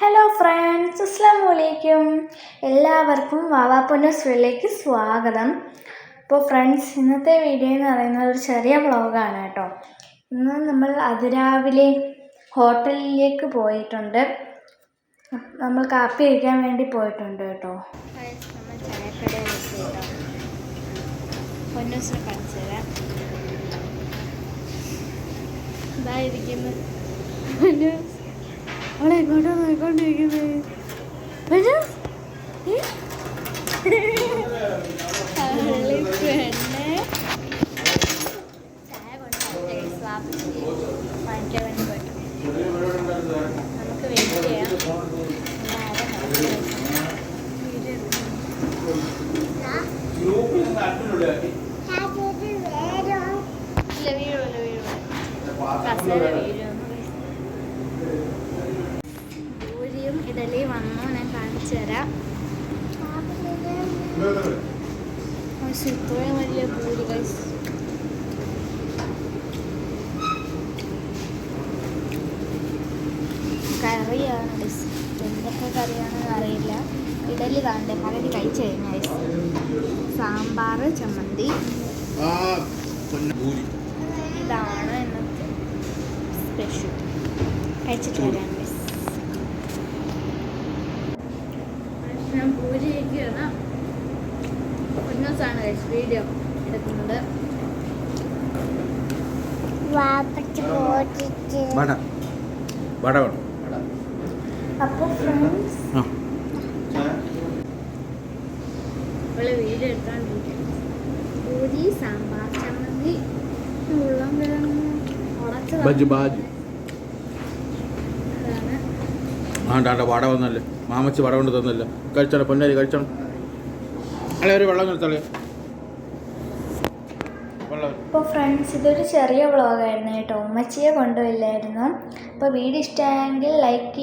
Hello friends അസ്സാം വലൈക്കും എല്ലാവർക്കും വാവാപ്പൊന്നസ്വലിലേക്ക് സ്വാഗതം. അപ്പോൾ ഫ്രണ്ട്സ് ഇന്നത്തെ വീഡിയോ എന്ന് പറയുന്നത് ഒരു ചെറിയ വ്ളോഗാണ് കേട്ടോ. ഇന്ന് നമ്മൾ അതിരാവിലെ ഹോട്ടലിലേക്ക് പോയിട്ടുണ്ട്. നമ്മൾ കാപ്പി കഴിക്കാൻ വേണ്ടി പോയിട്ടുണ്ട് കേട്ടോ. പൊന്നൂസിനെ ഇതായിരിക്കുന്നു അവളെ എങ്ങോട്ടാ നോയിക്കൊണ്ടിരിക്കുന്നത് നമുക്ക് വെയിറ്റ് ചെയ്യാം. വീഴുമല്ലോ വീഴുമല്ലോ കസേര വീഴുമെന്ന് ഞാൻ കാണിച്ചു തരാം വലിയ പൂരി ഗൈസ് കറിയാണ് ഗൈസ് എന്തൊക്കെ കറിയാണെന്ന് അറിയില്ല. ഇഡലി താണ്ടെ കറി കഴിച്ചു കഴിഞ്ഞു ഗൈസ് സാമ്പാർ ചമ്മന്തി. ഇതാണ് ഇന്നത്തെ സ്പെഷ്യൽ കഴിച്ചിട്ട് ഗൈസ് ഞാൻ കഴിക്കുകയാണ് പൊന്നൂസാണ് ഗൈസ് വീഡിയോ എടുക്കുന്നത്. അവൾ വീഡിയോ എടുത്തോണ്ടിരിക്കും പൂരി സാമ്പാർ ചമ്മന്തി ഉള്ളം കിഴങ്ങ് ഉടച്ചതാണ് ബാജ് വട വന്നല്ലേ മാമച്ചി വട കൊണ്ട് തന്നല്ല? കഴിച്ചാണ് പൊന്നാരി കഴിച്ചാണ് അല്ലെ ഒരു വെള്ളം നിർത്തളേ വെള്ളം. അപ്പോൾ ഫ്രണ്ട്സ് ഇതൊരു ചെറിയ വ്ളോഗായിരുന്നു കേട്ടോ. ഉമ്മച്ചിയെ കൊണ്ടുപോയില്ലായിരുന്നു അപ്പോൾ വീഡിയോ ഇഷ്ടമായെങ്കിൽ ലൈക്ക്